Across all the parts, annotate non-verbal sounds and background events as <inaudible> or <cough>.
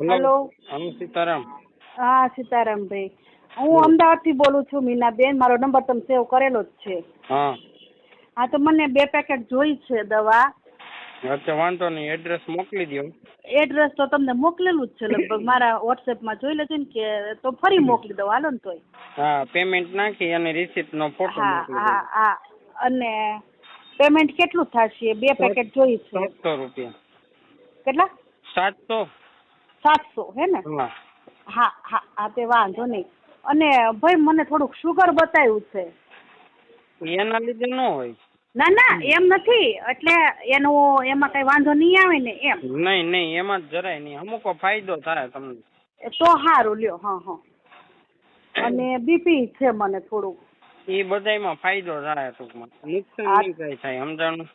Hello? હું સીતારામ. હા સીતારામભાઈ. હું અમદાવાદથી બોલું છું મીનાબેન. મારો નંબર તમે સેવ કરેલો જ છે. હા. હા તો મને બે પેકેટ જોઈ છે દવા. અચ્છા વાંધો નહીં. એડ્રેસ મોકલી દો એડ્રેસ તો તમને મોકલેલું જ છે. લગભગ મારા વોટ્સએપમાં જોઈ લેજો ને કે તો ફરી મોકલી દઉં. હાલો ને તોય. હા પેમેન્ટ નાખી અને રિસીપ્ટનો ફોટો હા મોકલી હા હા. અને પેમેન્ટ કેટલું થશે? બે પેકેટ જોઈ છે. સાતસો રૂપિયા. કેટલા? સાતસો. સાતસો હે ને? હા. હા હા તે વાંધો નહીં. અને ભાઈ મને થોડુંક શુગર બતાવ્યું છે. એના લીધે ન હોય. ના ના એમ નથી. એટલે એનો એમાં કઈ વાંધો નહીં આવે ને એમ. નહીં નહીં એમાં જરાય નહીં. અમુક ફાયદો થાય તમને. તો સારું લ્યો હા હા. અને બીપી છે મને થોડુંક. એ બધાયમાં ફાયદો થાય ટૂંકમાં. નુકસાન નહીં થાય સમજાણું?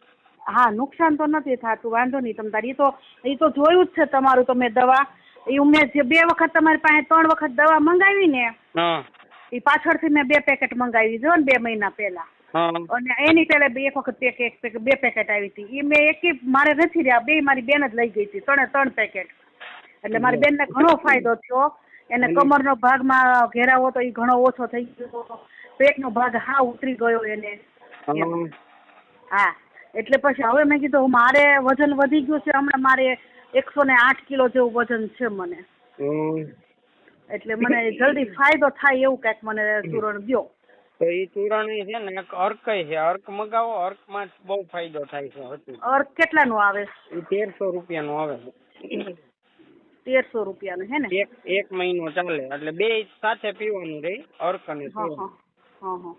હા નુકસાન તો નથી થતું વાંધો નહીં તમ તારી. એ તો એ તો જોયું જ છે તમારું તમે દવા. એ મેં જે બે વખત તમારી પાસે ત્રણ વખત દવા મંગાવી ને એ પાછળથી મેં બે પેકેટ મંગાવી જો ને બે મહિના પહેલા. અને એની પહેલા બે એક વખત પેક એક પેકેટ બે પેકેટ આવી હતી. એ મેં એક મારે નથી રહ્યા બે મારી બેન જ લઈ ગઈ હતી ત્રણે ત્રણ પેકેટ. એટલે મારી બેનને ઘણો ફાયદો થયો. એને. કમરનો ભાગમાં ઘેરાવો તો એ ઘણો ઓછો થઈ ગયો. પેટનો ભાગ હા ઉતરી ગયો એને. હા. એટલે પછી હવે મેં કીધું મારે વજન વધી ગયું છે હમણાં મારે એકસો ને આઠ કિલો જેવું વજન છે મને. એટલે મને જલ્દી ફાયદો થાય એવું કંઈક મને ચૂરણ દો તો એ ચૂરણ છે ને એક અર્ક છે. અર્ક મગાવો અર્કમાં બહુ ફાયદો થાય છે હતું કેટલા કેટલાનું આવે? એ તેરસો રૂપિયાનું આવે. તેરસો રૂપિયાનું હે ને? એક એક મહિનો ચાલે. એટલે બે સાથે પીવાનું રે અર્ક અને હા. હા હા.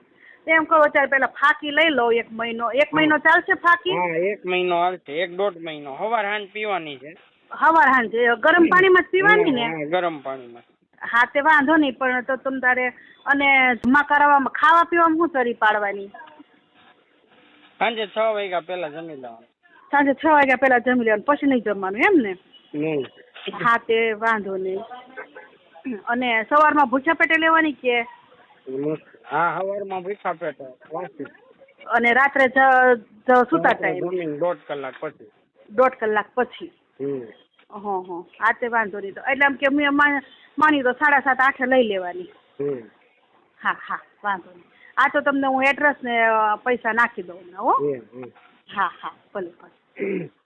એમ કહો અત્યારે પેલા ફાકી લઈ લો એક મહિનો. એક મહિનો ચાલશે ફાકી? હા એક મહિનો હાલશે. એક દોઢ મહિનો. સવાર હાંજ પીવાની છે. હવાર હાંજ ગરમ પાણીમાં જ પીવાની ને? ગરમ પાણીમાં. હા તે વાંધો નહીં પણ તો તમ તારે અને જમા કરાવવામાં ખાવા પીવામાં શું તરી પાડવાની? સાંજે છ વાગ્યા પહેલા જમી લેવાનું. સાંજે છ વાગ્યા પહેલા જમી લેવાનું પછી નહીં જમવાનું એમ ને? હા તે વાંધો નહીં. અને સવારમાં ભૂસા પેટે લેવાની કે? હા સવારમાં ભીખા પેટે વાંચી અને રાત્રે સુતા ટાઈમ દોઢ કલાક પછી. દોઢ કલાક પછી. હં હં. તે વાંધો નહીં તો. એટલે આમ કે મેં માની તો સાડા સાત આઠે લઈ લેવાની. હા હા. વાંધો નહીં. આ તો તમને હું એડ્રેસ ને પૈસા નાખી દઉં હો. હા હા. ભલે ભલે. <coughs>